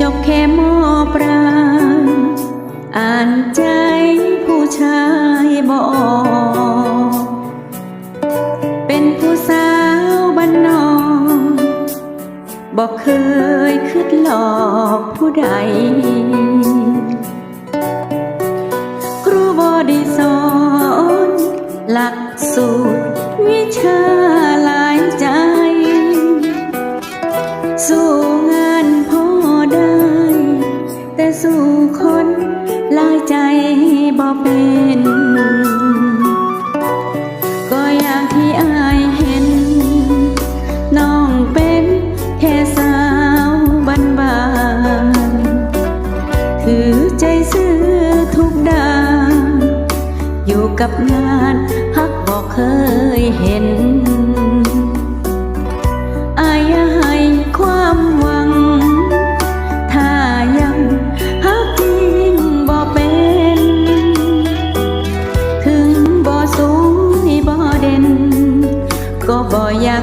จบแค่มอปรางอ่านใจผู้ชายบอก เป็นผู้สาวบ้านนอกบอกเคยคืดหลอกผู้ใด ครูบอได้สอน หลักสูตรวิชา บ่เป็นก็อย่างที่อายเห็น น้องเป็นแค่สาวบ้านบานถือใจซื้อทุกดานอยู่กับงานฮักบอกเคยเห็น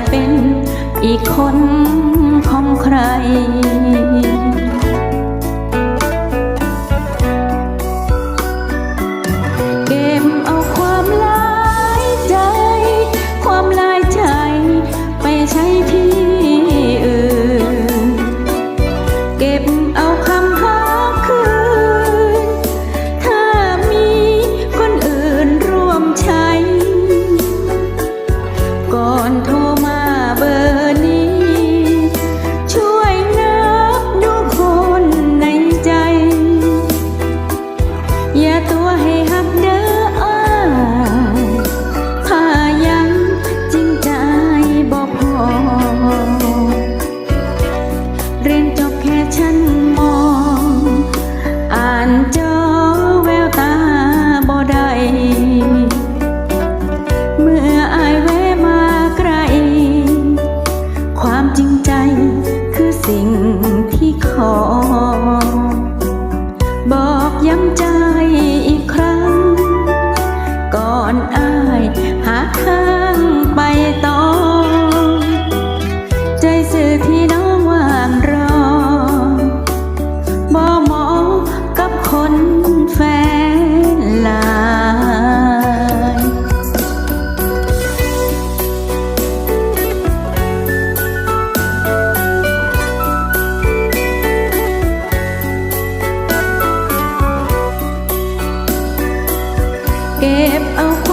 เป็นอีกคนของใคร อย่าตัวใเก็บเอา